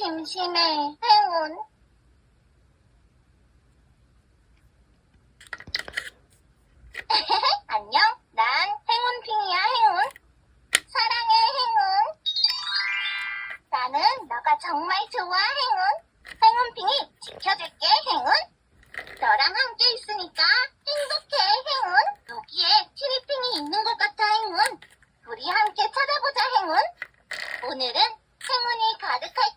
심심해 행운. 안녕. 난 행운핑이야 행운. 사랑해 행운. 나는 너가 정말 좋아 행운. 행운핑이 지켜줄게 행운. 너랑 함께 있으니까 행복해 행운. 여기에 티리핑이 있는 것 같아 행운. 우리 함께 찾아보자 행운. 오늘은 행운이 가득할